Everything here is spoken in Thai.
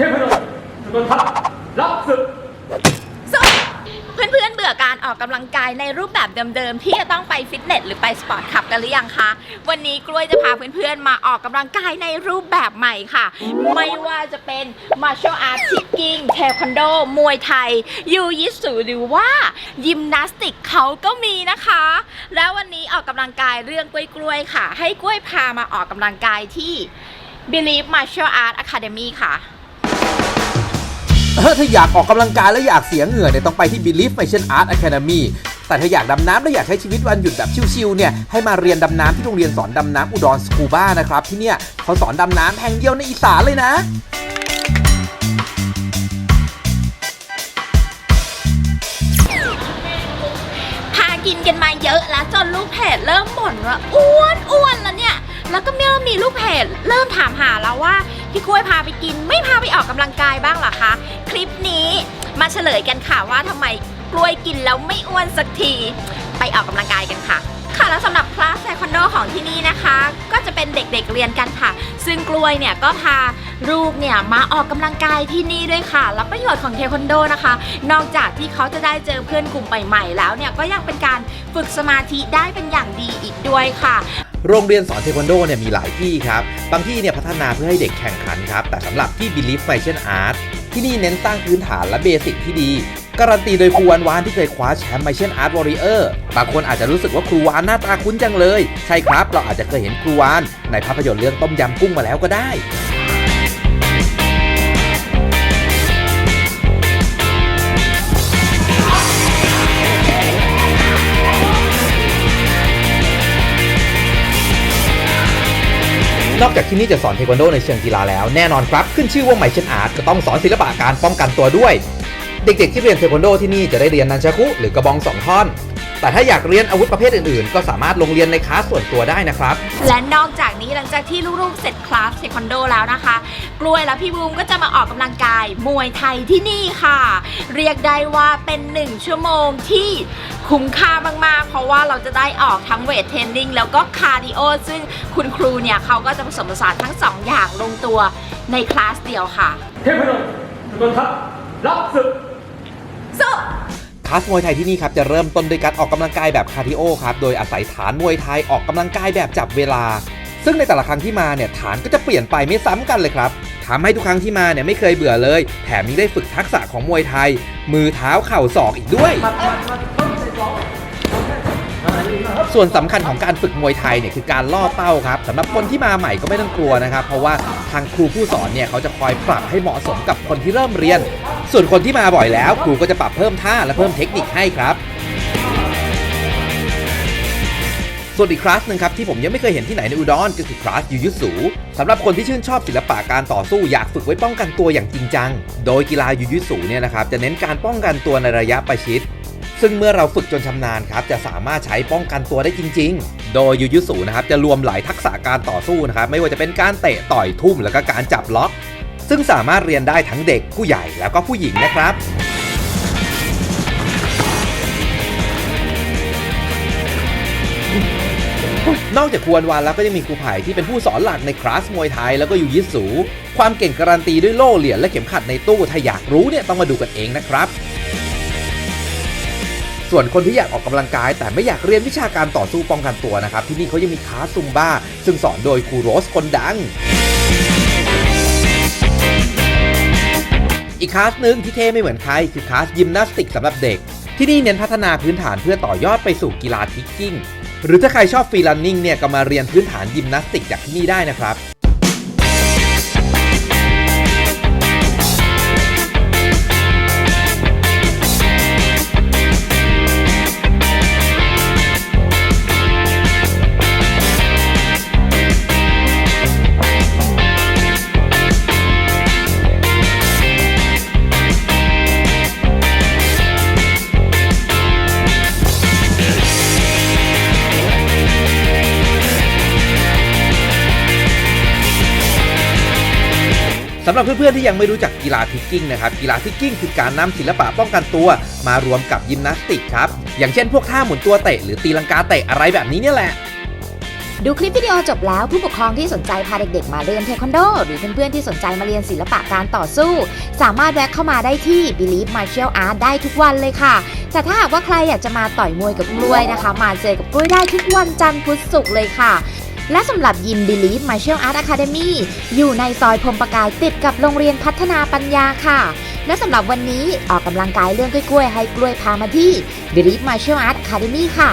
ทพนนท์จุนทัศรับศึก สู้เพื่อนๆเบื่อการออกกำลังกายในรูปแบบเดิมๆ ที่จะต้องไปฟิตเนสหรือไปสปอร์ตคลับกันหรือยังคะ วันนี้กล้วยจะพาเพื่อนๆ มาออกกำลังกายในรูปแบบใหม่ค่ะ ไม่ว่าจะเป็นมาร์ชัลอาร์ตคิกกิ้งเทควันโด มวยไทย ยูยิสุหรือว่ายิมนาสติกเขาก็มีนะคะ แล้ววันนี้ออกกำลังกายเรื่องกล้วยๆค่ะ ให้กล้วยพามาออกกำลังกายที่ Believe Martial Art Academy ค่ะ ถ้าอยากออกกำลังกายและอยากเสียเหงื่อเนี่ยต้องไปที่ Believe Martial Art Academy แต่ถ้าอยากดำน้ำและอยากใช้ชีวิตวันหยุดแบบชิลๆเนี่ยให้มาเรียนดำน้ำที่โรงเรียนสอนดำน้ำอุดรสกูบ้านะครับที่เนี่ยเขาสอนดำน้ำแห่งเดียวในอีสานเลยนะพากินกันมาเยอะแล้วจนลูกเพจเริ่มบ่นว่าอ้วนอ้วนแล้วเนี่ย แล้วก็เริ่มมีลูกเพจเริ่มถามหาแล้วว่าพี่กล้วยพาไปกิน ไม่พาไปออกกำลังกายบ้างเหรอคะ คลิปนี้มาเฉลยกันค่ะว่าทำไมกล้วยกินแล้วไม่อ้วนสักที ไปออกกำลังกายกันค่ะ ค่ะแล้วสำหรับคลาสเทควันโดของที่นี่นะคะ ก็จะเป็นเด็กๆเรียนกันค่ะ ซึ่งกล้วยเนี่ยก็พาลูกเนี่ยมาออกกำลังกายที่นี่ด้วยค่ะ แล้วประโยชน์ของเทควันโดนะคะ นอกจากที่เขาจะได้เจอเพื่อนกลุ่มใหม่ๆแล้วเนี่ยก็ยังเป็นการฝึกสมาธิได้เป็นอย่างดีอีกด้วยค่ะโรงเรียนสอนเทควันโดเนี่ยมีหลายที่ครับ บางที่เนี่ยพัฒนาเพื่อให้เด็กแข่งขันครับ แต่สำหรับที่ Believe Martial Art ที่นี่เน้นสร้งพื้นฐานและเบสิกที่ดี การันตีโดยครูวานวานที่เคยคว้าแชมป์ Martial Art Warrior บางคนอาจจะรู้สึกว่าครูวานหน้าตาคุ้นจังเลย ใช่ครับ เราอาจจะเคยเห็นครูวานในภาพยนตร์เรื่องต้มยำกุ้งมาแล้วก็ได้นอกจากที่นี่จะสอนเทควันโดในเชิงกีฬาแล้วแน่นอนครับ ขึ้นชื่อว่าไมเชนอาร์ตก็ต้องสอนศิลปะการป้องกันตัวด้วย เด็กๆที่เรียนเทควันโดที่นี่จะได้เรียนนันชาคุหรือกระบองสองท่อน แต่ถ้าอยากเรียนอาวุธประเภทอื่นๆ ก็สามารถลงเรียนในคลาสส่วนตัวได้นะครับ และนอกจากนี้หลังจากที่ลูกๆเสร็จคลาสเทควันโดแล้วนะคะ กล้วยและพี่บูมก็จะมาออกกำลังกายมวยไทยที่นี่ค่ะ เรียกได้ว่าเป็นหนึ่งชั่วโมงที่คุ้มค่ามากๆ เพราะว่าเราจะได้ออกทั้งเวทเทรนนิ่งแล้วก็คาร์ดิโอซึ่งคุณครูเนี่ยเขาก็จะผสมผสานทั้งสองอย่างลงตัวในคลาสเดียวค่ะ เทพนมทุกคนครับรับศึก สู้คลาสมวยไทยที่นี่ครับจะเริ่มต้นด้วยการออกกำลังกายแบบคาร์ดิโอครับโดยอาศัยฐานมวยไทยออกกำลังกายแบบจับเวลา ซึ่งในแต่ละครั้งที่มาเนี่ยฐานก็จะเปลี่ยนไปไม่ซ้ำกันเลยครับทำให้ทุกครั้งที่มาเนี่ยไม่เคยเบื่อเลย แถมยังได้ฝึกทักษะของมวยไทย มือเท้าเข่าศอกอีกด้วย ส่วนสำคัญของการฝึกมวยไทยเนี่ยคือการล่อเป้าครับสำหรับคนที่มาใหม่ก็ไม่ต้องกลัวนะครับ เพราะว่าทางครูผู้สอนเนี่ยเขาจะคอยปรับให้เหมาะสมกับคนที่เริ่มเรียน ส่วนคนที่มาบ่อยแล้ว ครูก็จะปรับเพิ่มท่าและเพิ่มเทคนิคให้ครับส่วนอีกคลาสหนึ่งครับที่ผมยังไม่เคยเห็นที่ไหนในอุดรก็คือคลาสยูยุสูสำหรับคนที่ชื่นชอบศิลปะการต่อสู้อยากฝึกไว้ป้องกันตัวอย่างจริงจัง โดยกีฬายูยุสูเนี่ยนะครับจะเน้นการป้องกันตัวในระยะประชิด ซึ่งเมื่อเราฝึกจนชำนาญครับจะสามารถใช้ป้องกันตัวได้จริง ๆ โดยยูยุสูนะครับจะรวมหลายทักษะการต่อสู้นะครับไม่ว่าจะเป็นการเตะต่อยทุ่มแล้วก็การจับล็อก ซึ่งสามารถเรียนได้ทั้งเด็กผู้ใหญ่แล้วก็ผู้หญิงนะครับนอกจากครูวันวานแล้วก็ยังมีครูไผ่ที่เป็นผู้สอนหลักในคลาสมวยไทยแล้วก็ยูยิสู ความเก่งการันตีด้วยโล่เหรียญและเข็มขัดในตู้ถ้าอยากรู้เนี่ยต้องมาดูกันเองนะครับ ส่วนคนที่อยากออกกำลังกาย แต่ไม่อยากเรียนวิชาการต่อสู้ป้องกันตัวนะครับ ที่นี่เขายังมีคลาสซุมบ้า ซึ่งสอนโดยครูโรสคนดังอีกคลาสหนึ่งที่เท่ไม่เหมือนใครคือคลาสยิมนาสติกสำหรับเด็ก ที่นี่เน้นพัฒนาพื้นฐานเพื่อต่อยอดไปสู่กีฬาทิกกิ้ง หรือถ้าใครชอบฟรีลันนิ่งเนี่ยก็มาเรียนพื้นฐานยิมนาสติกจากที่นี่ได้นะครับำหรับเพื่อนๆที่ยังไม่รู้จักกีฬาทิกกิ้งนะครับกีฬาทิกกิ้งคือการนำศิลปะป้องกันตัว มารวมกับยิมนาสติกครับอย่างเช่นพวกท่าหมุนตัวเตะหรือตีลังกาเตะอะไรแบบนี้เนี่ยแหละดูคลิปวิดีโอจบแล้วผู้ปกครองที่สนใจพาเด็กๆ มาเรียนเทควันโด หรือเพื่อนๆที่สนใจมาเรียนศิลปะการต่อสู้ สามารถแวะเข้ามาได้ที่ Believe Martial Art ได้ทุกวันเลยค่ะ แต่ถ้าหากว่าใครอยากจะมาต่อยมวยกับกล้วยนะคะ มาเจอกับกล้วยได้ทุกวันจันทร์พุธศุกร์เลยค่ะ และสำหรับยิมดิลิฟมายเชลอาร์ตอะคาเดมี่อยู่ในซอยพรมประกายติดกับโรงเรียนพัฒนาปัญญาค่ะ และสำหรับวันนี้ออกกำลังกายเรื่องกล้วยๆ ให้กล้วยพามาที่ดิลิฟมายเชลอาร์ตอะคาเดมี่ค่ะ